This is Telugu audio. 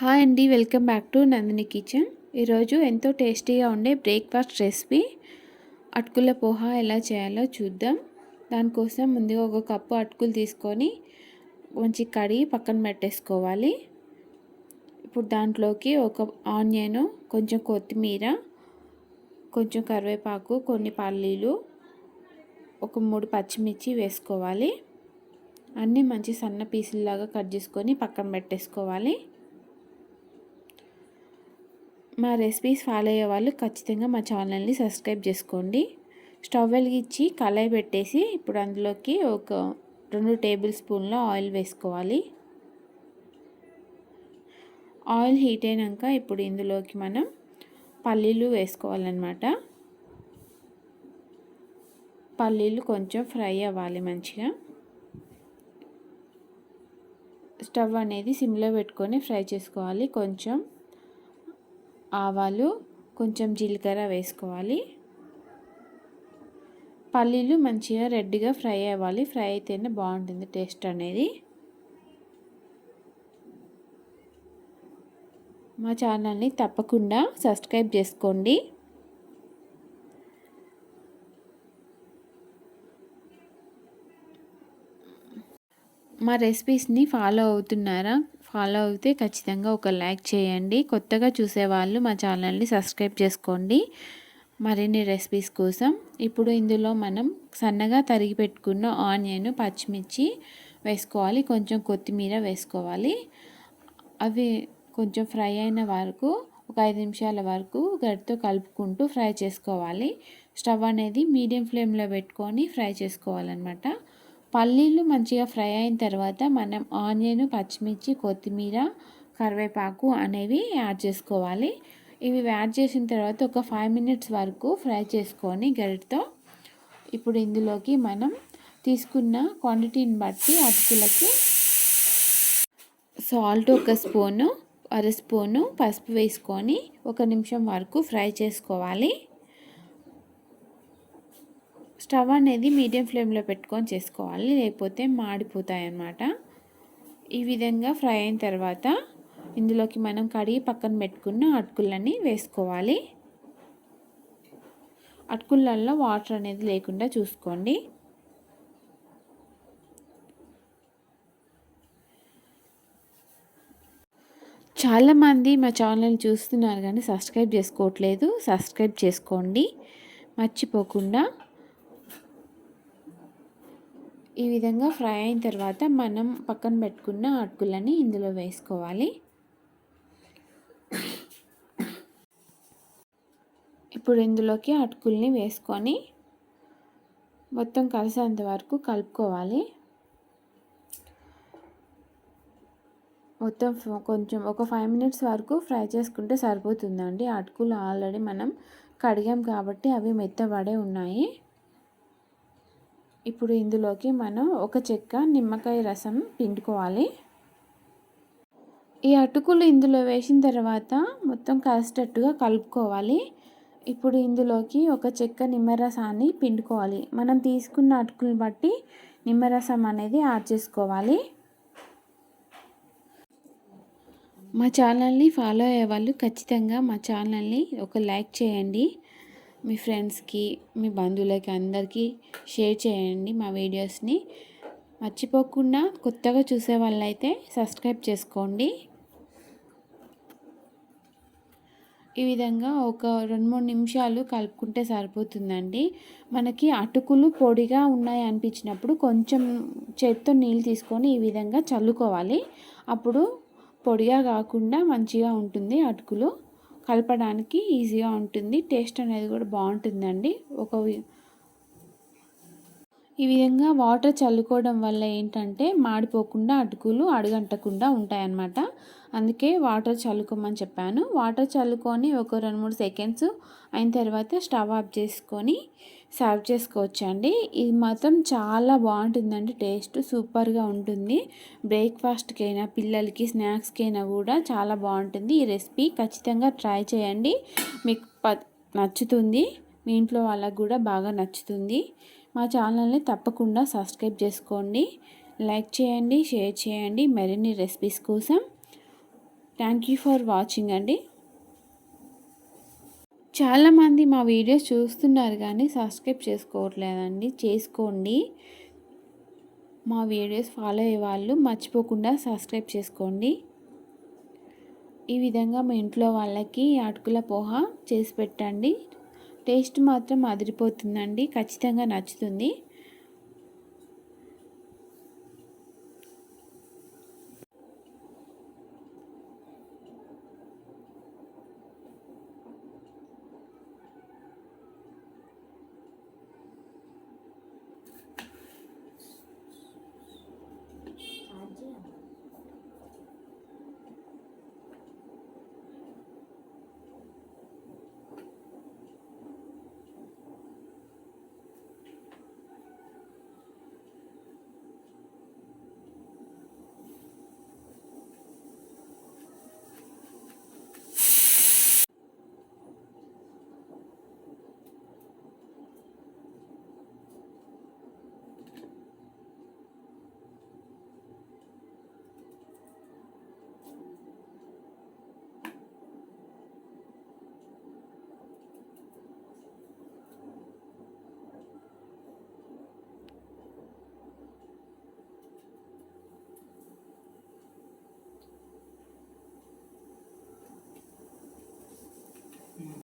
హాయ్ అండి welcome back to Nandini kitchen. ఈరోజు ఎంతో టేస్టీగా ఉండే బ్రేక్ఫాస్ట్ రెసిపీ. అటుకుల పోహా ఎలా చేయాలో చూద్దాం. దానికోసం ముందుగా ఒక కప్పు అటుకులు తీసుకొని మంచి కడిగి పక్కన పెట్టేసుకోవాలి. ఇప్పుడు దాంట్లోకి ఒక ఆనియన్ కొంచెం కొత్తిమీర కొంచెం కరివేపాకు కొన్ని పల్లీలు ఒక మూడు పచ్చిమిర్చి వేసుకోవాలి. అన్నీ మంచి సన్న పీసుల్లాగా కట్ చేసుకొని పక్కన పెట్టేసుకోవాలి. మా రెసిపీస్ ఫాలో అయ్యే వాళ్ళు ఖచ్చితంగా మా ఛానల్ని సబ్స్క్రైబ్ చేసుకోండి. స్టవ్ వెలిగించి కళాయి పెట్టేసి ఇప్పుడు అందులోకి ఒక రెండు టేబుల్ స్పూన్ల ఆయిల్ వేసుకోవాలి. ఆయిల్ హీట్ అయినాక ఇప్పుడు ఇందులోకి మనం పల్లీలు వేసుకోవాలన్నమాట. పల్లీలు కొంచెం ఫ్రై అవ్వాలి మంచిగా. స్టవ్ అనేది సిమ్లో పెట్టుకొని ఫ్రై చేసుకోవాలి. కొంచెం ఆవాలు కొంచెం జీలకర్ర వేసుకోవాలి. పల్లీలు మంచిగా రెడ్గా ఫ్రై అవ్వాలి. ఫ్రై అయితేనే బాగుంటుంది టేస్ట్ అనేది. మా ఛానల్ని తప్పకుండా సబ్స్క్రైబ్ చేసుకోండి. మా రెసిపీస్ని ఫాలో అవుతున్నారా? ఫాలో అయితే ఖచ్చితంగా ఒక లైక్ చేయండి. కొత్తగా చూసేవాళ్ళు మా ఛానల్ని సబ్స్క్రైబ్ చేసుకోండి. మరిన్ని రెసిపీస్ కోసం ఇప్పుడు ఇందులో మనం సన్నగా తరిగి పెట్టుకున్న ఆనియన్ పచ్చిమిర్చి వేసుకోవాలి. కొంచెం కొత్తిమీర వేసుకోవాలి. అవి కొంచెం ఫ్రై అయిన వరకు ఒక ఐదు నిమిషాల వరకు గడితో కలుపుకుంటూ ఫ్రై చేసుకోవాలి. స్టవ్ అనేది మీడియం ఫ్లేమ్లో పెట్టుకొని ఫ్రై చేసుకోవాలన్నమాట. పల్లీలు మంచిగా ఫ్రై అయిన తర్వాత మనం ఆనియన్ పచ్చిమిర్చి కొత్తిమీర కరివేపాకు అనేవి యాడ్ చేసుకోవాలి. ఇవి యాడ్ చేసిన తర్వాత ఒక ఫైవ్ మినిట్స్ వరకు ఫ్రై చేసుకొని గరిటతో ఇప్పుడు ఇందులోకి మనం తీసుకున్న క్వాంటిటీని బట్టి అటుకులకి సాల్ట్ ఒక స్పూను అర స్పూను పసుపు వేసుకొని ఒక నిమిషం వరకు ఫ్రై చేసుకోవాలి. స్టవ్ అనేది మీడియం ఫ్లేమ్లో పెట్టుకొని చేసుకోవాలి. లేకపోతే మాడిపోతాయి అన్నమాట ఈ విధంగా ఫ్రై అయిన తర్వాత ఇందులోకి మనం కడిగి పక్కన పెట్టుకున్న అటుకులని వేసుకోవాలి. అటుకులల్లో వాటర్ అనేది లేకుండా చూసుకోండి. చాలామంది మా ఛానల్ చూస్తున్నారు కానీ సబ్స్క్రైబ్ చేసుకోవట్లేదు. సబ్స్క్రైబ్ చేసుకోండి. మర్చిపోకుండా ఈ విధంగా ఫ్రై అయిన తర్వాత మనం పక్కన పెట్టుకున్న అటుకులని ఇందులో వేసుకోవాలి. ఇప్పుడు ఇందులోకి అటుకుల్ని వేసుకొని మొత్తం కలిసేంత వరకు కలుపుకోవాలి. మొత్తం కొంచెం ఒక ఫైవ్ మినిట్స్ వరకు ఫ్రై చేసుకుంటే సరిపోతుందండి. అటుకులు ఆల్రెడీ మనం కడిగాం కాబట్టి అవి మెత్తబడే ఉన్నాయి. ఇప్పుడు ఇందులోకి మనం ఒక చెక్క నిమ్మకాయ రసం పిండుకోవాలి. ఈ అటుకులు ఇందులో వేసిన తర్వాత మొత్తం కలిసేటట్టుగా కలుపుకోవాలి. ఇప్పుడు ఇందులోకి ఒక చెక్క నిమ్మరసాన్ని పిండుకోవాలి. మనం తీసుకున్న అటుకులు బట్టి నిమ్మరసం అనేది యాడ్ చేసుకోవాలి. మా ఛానల్ని ఫాలో అయ్యే వాళ్ళు ఖచ్చితంగా మా ఛానల్ని ఒక లైక్ చేయండి. మీ ఫ్రెండ్స్కి మీ బంధువులకి అందరికీ షేర్ చేయండి మా వీడియోస్ని. మర్చిపోకుండా కొత్తగా చూసే వాళ్ళైతే సబ్స్క్రైబ్ చేసుకోండి. ఈ విధంగా ఒక రెండు మూడు నిమిషాలు కలుపుకుంటే సరిపోతుందండి. మనకి అటుకులు పొడిగా ఉన్నాయి అనిపించినప్పుడు కొంచెం చేత్తో నీళ్ళు తీసుకొని ఈ విధంగా చల్లుకోవాలి. అప్పుడు పొడిగా కాకుండా మంచిగా ఉంటుంది అటుకులు. కలపడానికి ఈజీగా ఉంటుంది. టేస్ట్ అనేది కూడా బాగుంటుందండి. ఒక ఈ విధంగా వాటర్ చల్లుకోవడం వల్ల ఏంటంటే మాడిపోకుండా అటుకులు అడుగంటకుండా ఉంటాయన్నమాట. అందుకే వాటర్ చల్లుకోమని చెప్పాను. వాటర్ చల్లుకొని ఒక రెండు మూడు సెకండ్స్ అయిన తర్వాత స్టవ్ ఆఫ్ చేసుకొని సర్వ్ చేసుకోవచ్చండి. ఇది మాత్రం చాలా బాగుంటుందండి. టేస్ట్ సూపర్గా ఉంటుంది. బ్రేక్ఫాస్ట్కైనా పిల్లలకి స్నాక్స్కైనా కూడా చాలా బాగుంటుంది. ఈ రెసిపీ ఖచ్చితంగా ట్రై చేయండి. మీకు నచ్చుతుంది. మీ ఇంట్లో వాళ్ళకు కూడా బాగా నచ్చుతుంది. మా ఛానల్ని తప్పకుండా సబ్స్క్రైబ్ చేసుకోండి. లైక్ చేయండి షేర్ చేయండి. మరిన్ని రెసిపీస్ కోసం థ్యాంక్ యూ ఫర్ వాచింగ్ అండి. చాలామంది మా వీడియోస్ చూస్తున్నారు కానీ సబ్స్క్రైబ్ చేసుకోవట్లేదండి. చేసుకోండి. మా వీడియోస్ ఫాలో అయ్యే వాళ్ళు మర్చిపోకుండా సబ్స్క్రైబ్ చేసుకోండి. ఈ విధంగా మా ఇంట్లో వాళ్ళకి అటుకుల పోహ చేసి పెట్టండి. టేస్ట్ మాత్రం అదిరిపోతుందండి. ఖచ్చితంగా నచ్చుతుంది.